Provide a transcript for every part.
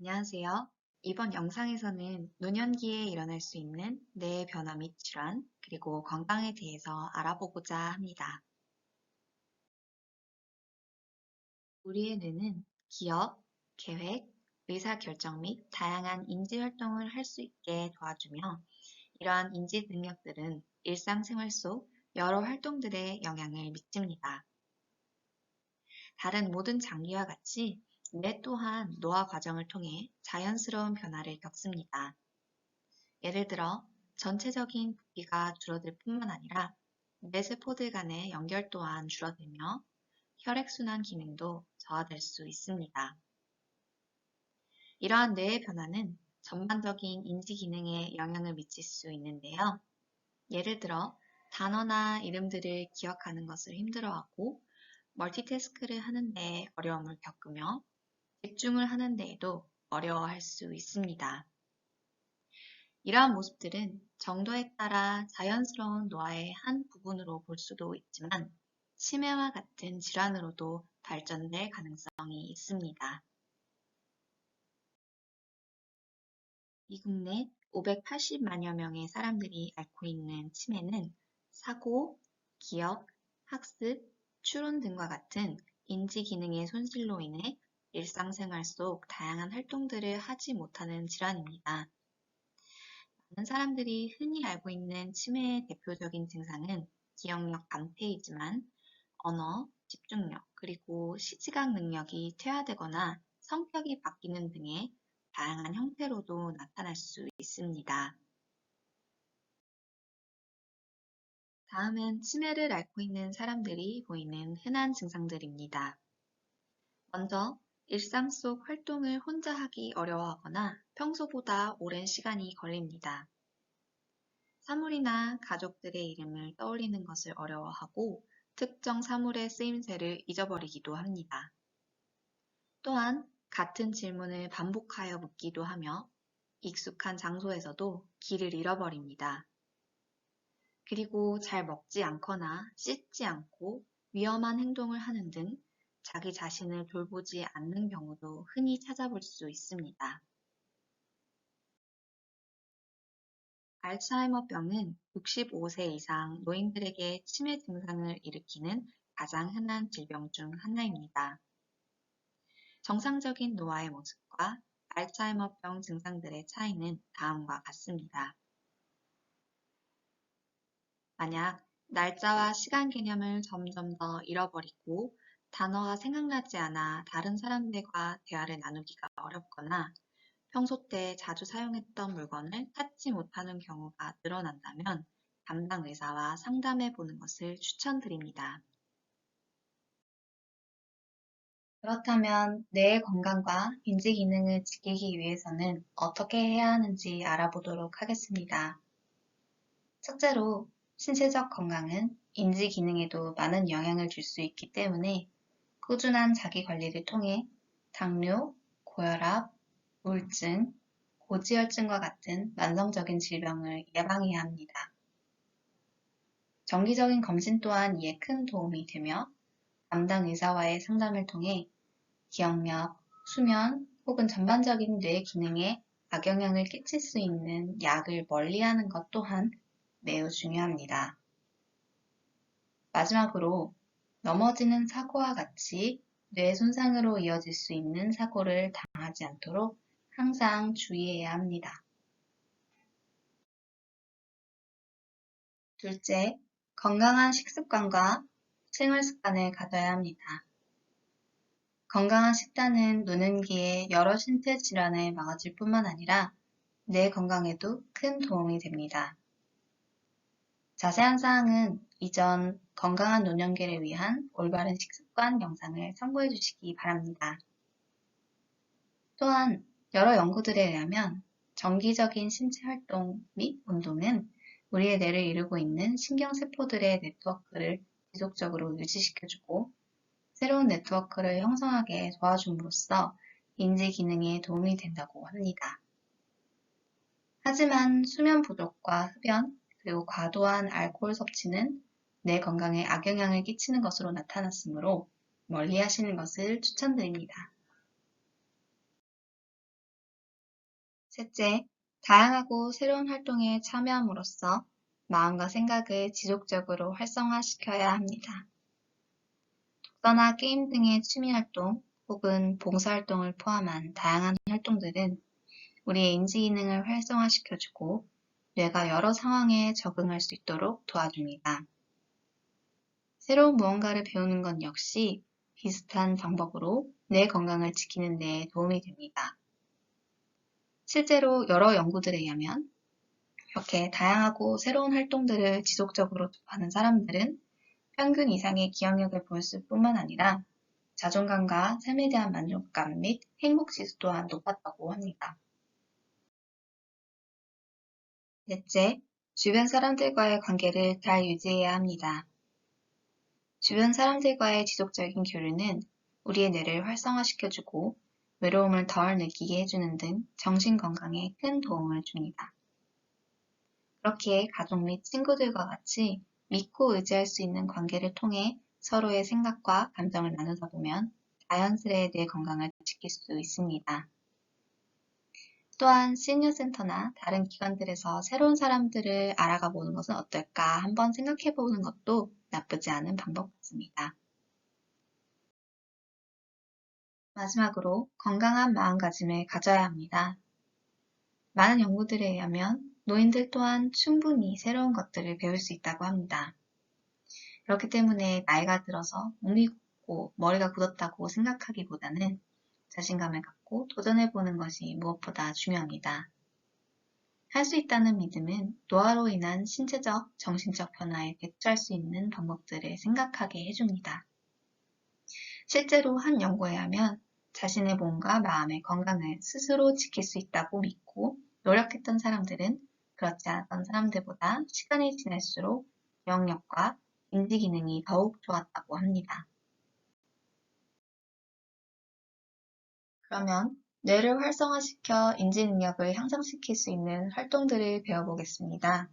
안녕하세요. 이번 영상에서는 노년기에 일어날 수 있는 뇌의 변화 및 질환, 그리고 건강에 대해서 알아보고자 합니다. 우리의 뇌는 기억, 계획, 의사결정 및 다양한 인지활동을 할 수 있게 도와주며 이러한 인지 능력들은 일상생활 속 여러 활동들에 영향을 미칩니다. 다른 모든 장기와 같이 뇌 또한 노화 과정을 통해 자연스러운 변화를 겪습니다. 예를 들어 전체적인 부피가 줄어들 뿐만 아니라 뇌세포들 간의 연결 또한 줄어들며 혈액순환 기능도 저하될 수 있습니다. 이러한 뇌의 변화는 전반적인 인지 기능에 영향을 미칠 수 있는데요. 예를 들어 단어나 이름들을 기억하는 것을 힘들어하고 멀티태스크를 하는데 어려움을 겪으며 집중을 하는 데에도 어려워할 수 있습니다. 이러한 모습들은 정도에 따라 자연스러운 노화의 한 부분으로 볼 수도 있지만 치매와 같은 질환으로도 발전될 가능성이 있습니다. 미국 내 580만여 명의 사람들이 앓고 있는 치매는 사고, 기억, 학습, 추론 등과 같은 인지 기능의 손실로 인해 일상생활 속 다양한 활동들을 하지 못하는 질환입니다. 많은 사람들이 흔히 알고 있는 치매의 대표적인 증상은 기억력 감퇴이지만 언어, 집중력, 그리고 시지각 능력이 퇴화되거나 성격이 바뀌는 등의 다양한 형태로도 나타날 수 있습니다. 다음은 치매를 앓고 있는 사람들이 보이는 흔한 증상들입니다. 먼저 일상 속 활동을 혼자 하기 어려워하거나 평소보다 오랜 시간이 걸립니다. 사물이나 가족들의 이름을 떠올리는 것을 어려워하고 특정 사물의 쓰임새를 잊어버리기도 합니다. 또한 같은 질문을 반복하여 묻기도 하며 익숙한 장소에서도 길을 잃어버립니다. 그리고 잘 먹지 않거나 씻지 않고 위험한 행동을 하는 등 자기 자신을 돌보지 않는 경우도 흔히 찾아볼 수 있습니다. 알츠하이머병은 65세 이상 노인들에게 치매 증상을 일으키는 가장 흔한 질병 중 하나입니다. 정상적인 노화의 모습과 알츠하이머병 증상들의 차이는 다음과 같습니다. 만약 날짜와 시간 개념을 점점 더 잃어버리고 단어가 생각나지 않아 다른 사람들과 대화를 나누기가 어렵거나 평소 때 자주 사용했던 물건을 찾지 못하는 경우가 늘어난다면 담당 의사와 상담해 보는 것을 추천드립니다. 그렇다면 뇌의 건강과 인지 기능을 지키기 위해서는 어떻게 해야 하는지 알아보도록 하겠습니다. 첫째로 신체적 건강은 인지 기능에도 많은 영향을 줄 수 있기 때문에 꾸준한 자기 관리를 통해 당뇨, 고혈압, 우울증, 고지혈증과 같은 만성적인 질병을 예방해야 합니다. 정기적인 검진 또한 이에 큰 도움이 되며 담당 의사와의 상담을 통해 기억력, 수면 혹은 전반적인 뇌 기능에 악영향을 끼칠 수 있는 약을 멀리하는 것 또한 매우 중요합니다. 마지막으로 넘어지는 사고와 같이 뇌 손상으로 이어질 수 있는 사고를 당하지 않도록 항상 주의해야 합니다. 둘째, 건강한 식습관과 생활 습관을 가져야 합니다. 건강한 식단은 노년기에 여러 신체 질환을 막아줄 뿐만 아니라 뇌 건강에도 큰 도움이 됩니다. 자세한 사항은 이전 건강한 노년기를 위한 올바른 식습관 영상을 참고해 주시기 바랍니다. 또한 여러 연구들에 의하면 정기적인 신체 활동 및 운동은 우리의 뇌를 이루고 있는 신경세포들의 네트워크를 지속적으로 유지시켜주고 새로운 네트워크를 형성하게 도와줌으로써 인지 기능에 도움이 된다고 합니다. 하지만 수면 부족과 흡연, 그리고 과도한 알코올 섭취는 내 건강에 악영향을 끼치는 것으로 나타났으므로 멀리 하시는 것을 추천드립니다. 셋째, 다양하고 새로운 활동에 참여함으로써 마음과 생각을 지속적으로 활성화시켜야 합니다. 독서나 게임 등의 취미 활동 혹은 봉사활동을 포함한 다양한 활동들은 우리의 인지 기능을 활성화시켜주고 뇌가 여러 상황에 적응할 수 있도록 도와줍니다. 새로운 무언가를 배우는 것 역시 비슷한 방법으로 뇌 건강을 지키는 데 도움이 됩니다. 실제로 여러 연구들에 의하면 이렇게 다양하고 새로운 활동들을 지속적으로 하는 사람들은 평균 이상의 기억력을 보였을 뿐만 아니라 자존감과 삶에 대한 만족감 및 행복 지수 또한 높았다고 합니다. 넷째, 주변 사람들과의 관계를 잘 유지해야 합니다. 주변 사람들과의 지속적인 교류는 우리의 뇌를 활성화시켜주고 외로움을 덜 느끼게 해주는 등 정신 건강에 큰 도움을 줍니다. 그렇게 가족 및 친구들과 같이 믿고 의지할 수 있는 관계를 통해 서로의 생각과 감정을 나누다 보면 자연스레 뇌 건강을 지킬 수 있습니다. 또한 시니어센터나 다른 기관들에서 새로운 사람들을 알아가 보는 것은 어떨까 한번 생각해 보는 것도 나쁘지 않은 방법 같습니다. 마지막으로 건강한 마음가짐을 가져야 합니다. 많은 연구들에 의하면 노인들 또한 충분히 새로운 것들을 배울 수 있다고 합니다. 그렇기 때문에 나이가 들어서 몸이 굳고 머리가 굳었다고 생각하기보다는 자신감을 갖 고 도전해보는 것이 무엇보다 중요합니다. 할 수 있다는 믿음은 노화로 인한 신체적, 정신적 변화에 대처할 수 있는 방법들을 생각하게 해줍니다. 실제로 한 연구에 하면 자신의 몸과 마음의 건강을 스스로 지킬 수 있다고 믿고 노력했던 사람들은 그렇지 않았던 사람들보다 시간이 지날수록 기억력과 인지 기능이 더욱 좋았다고 합니다. 그러면 뇌를 활성화시켜 인지 능력을 향상시킬 수 있는 활동들을 배워보겠습니다.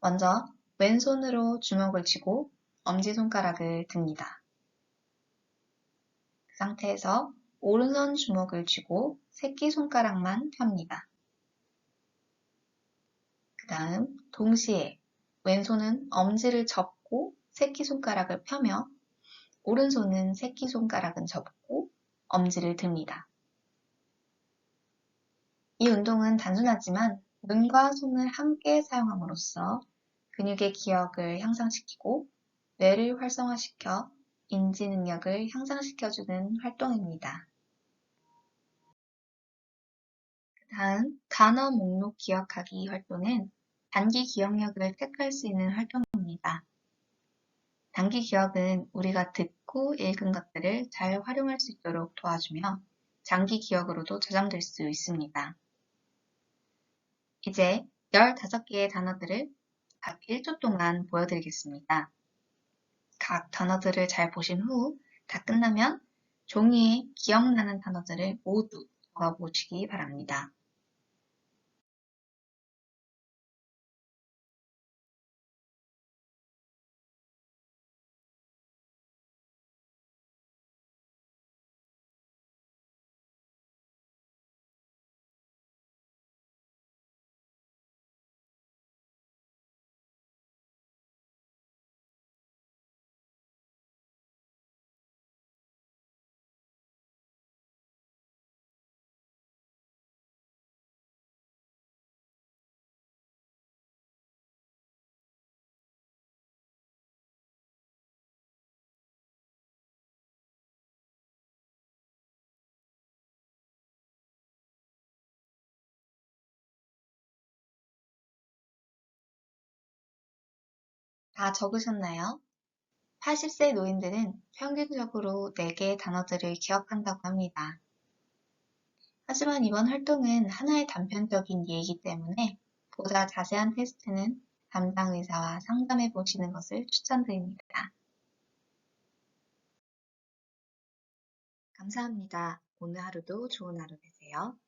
먼저 왼손으로 주먹을 쥐고 엄지손가락을 듭니다. 그 상태에서 오른손 주먹을 쥐고 새끼손가락만 펴니다. 그 다음 동시에 왼손은 엄지를 접고 새끼손가락을 펴며 오른손은 새끼손가락은 접고 엄지를 듭니다. 이 운동은 단순하지만 눈과 손을 함께 사용함으로써 근육의 기억을 향상시키고 뇌를 활성화시켜 인지 능력을 향상시켜주는 활동입니다. 다음 단어 목록 기억하기 활동은 단기 기억력을 체크할 수 있는 활동입니다. 단기 기억은 우리가 듣고 읽은 것들을 잘 활용할 수 있도록 도와주며 장기 기억으로도 저장될 수 있습니다. 이제 15개의 단어들을 각 1초 동안 보여드리겠습니다. 각 단어들을 잘 보신 후 다 끝나면 종이에 기억나는 단어들을 모두 적어보시기 바랍니다. 다 적으셨나요? 80세 노인들은 평균적으로 4개의 단어들을 기억한다고 합니다. 하지만 이번 활동은 하나의 단편적인 예이기 때문에 보다 자세한 테스트는 담당 의사와 상담해 보시는 것을 추천드립니다. 감사합니다. 오늘 하루도 좋은 하루 되세요.